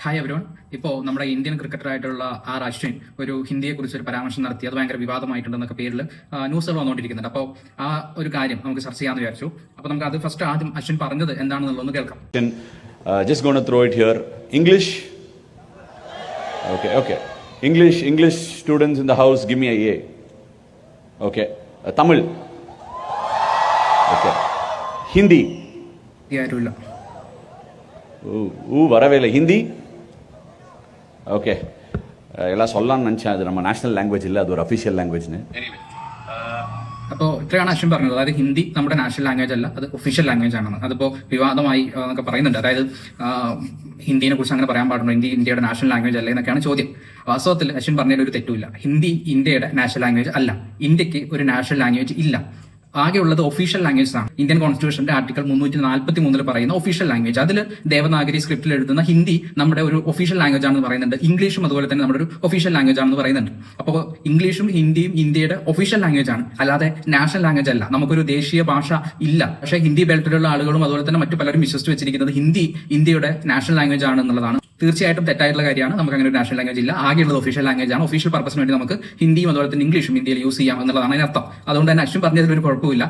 Hi everyone ഇപ്പോൾ നമ്മുടെ Indian ക്രിക്കറ്ററായിട്ടുള്ള R Ashwin ഒരു ഹിന്ദിയെ കുറിച്ച് ഒരു പരാമർശം നടത്തി അത് ഭയങ്കര വിവാദമായിട്ടുണ്ടെന്നൊക്കെ പേരിൽ ആ, ന്യൂസുകൾ വന്നുകൊണ്ടിരിക്കുന്നുണ്ട് അപ്പോൾ ആ ഒരു കാര്യം നമുക്ക് ചർച്ച ചെയ്യാമെന്ന് വിചാരിച്ചു അപ്പോൾ നമുക്ക് അത് ഫസ്റ്റ് ആദ്യം അശ്വിൻ പറഞ്ഞത് എന്താണെന്നുള്ളതൊന്ന് കേൾക്കാം Uh, just going to throw it here. English? Okay, okay. English, English students in the house, give me a A. Okay. Uh, Tamil? Okay. Hindi? ഈ ആരുമില്ല Ooh, ooh, வரவே இல்லை ஹிந்தி ஓகே எல்லாம் சொல்லலாம்னு நினச்சேன் அது நம்ம நேஷனல் லாங்குவேஜ் இல்லை அது ஒரு அஃபிஷியல் லாங்குவேஜ்னு അപ്പോൾ ഇത്രയാണ് അശ്വിൻ പറഞ്ഞത് അതായത് ഹിന്ദി നമ്മുടെ നാഷണൽ ലാംഗ്വേജ് അല്ല അത് ഒഫീഷ്യൽ ലാംഗ്വേജ് ആണെന്ന് അതിപ്പോൾ വിവാദമായി ആ, എന്നൊക്കെ പറയുന്നുണ്ട് അതായത് ആ, ഹിന്ദിനെ കുറിച്ച് അങ്ങനെ പറയാൻ പാടുണ്ടോ ഹിന്ദി ഇന്ത്യയുടെ നാഷണൽ ലാംഗ്വേജ് അല്ലേ എന്നൊക്കെയാണ് ചോദ്യം വാസ്തവത്തിൽ അശ്വിൻ പറഞ്ഞതിൽ ഒരു തെറ്റുമില്ല ഹിന്ദി ഇന്ത്യയുടെ നാഷണൽ ലാംഗ്വേജ് അല്ല ഇന്ത്യക്ക് ഒരു നാഷണൽ ലാംഗ്വേജ് ഇല്ല ആകെയുള്ളത് ഒഫീഷ്യൽ ലാംഗ്വേജ് ആണ്. ഇന്ത്യൻ കോൺസ്റ്റിറ്റ്യൂഷന്റെ ആർട്ടിക്കൽ മുന്നൂറ്റി നാൽപ്പത്തി മൂന്നിൽ പറയുന്ന ഒഫീഷ്യൽ ലാംഗ്വേജ് അതിൽ ദേവനാഗരി സ്ക്രിപ്റ്റിൽ എഴുതുന്ന ഹിന്ദി നമ്മുടെ ഒരു ഒഫീഷ്യൽ ലാംഗ്വേജ് ആണെന്ന് പറയുന്നുണ്ട്. ഇംഗ്ലീഷും അതുപോലെ തന്നെ നമ്മുടെ ഒരു ഒഫീഷ്യൽ ലാംഗ്വേജ് ആണെന്ന് പറയുന്നുണ്ട്. അപ്പോൾ ഇംഗ്ലീഷും ഹിന്ദിയും ഇന്ത്യയുടെ ഒഫീഷ്യൽ ലാംഗ്വേജ് ആണ്. അല്ലാതെ നാഷണൽ ലാംഗ്വേജ് അല്ല. നമുക്കൊരു ദേശീയ ഭാഷ ഇല്ല. പക്ഷേ ഹിന്ദി ബെൽറ്റിലുള്ള ആളുകളും അതുപോലെ തന്നെ മറ്റു പലരും വിശ്വസിച്ച് വെച്ചിരിക്കുന്നത് ഹിന്ദി ഇന്ത്യയുടെ നാഷണൽ ലാംഗ്വേജ് ആണ് എന്നുള്ളതാണ് തീർച്ചയായിട്ടും തെറ്റായിട്ടുള്ള കാര്യമാണ്. നമുക്ക് അങ്ങനെ ഒരു നാഷണൽ ലാംഗ്വേജ് ഇല്ല. ആകെയുള്ളത് ഒഫീഷ്യൽ ലാംഗ്വേജ് ആണ്. ഒഫീഷ്യൽ പർപ്പസിന് വേണ്ടി നമുക്ക് ഹിന്ദിയും അതുപോലെ തന്നെ ഇംഗ്ലീഷും ഇന്ത്യയിൽ യൂസ് ചെയ്യാം എന്നുള്ളതാണ് അതിനർത്ഥം. അതുകൊണ്ട് തന്നെ അശ്വിൻ പറഞ്ഞതിൽ ഒരു കുഴപ്പമില്ല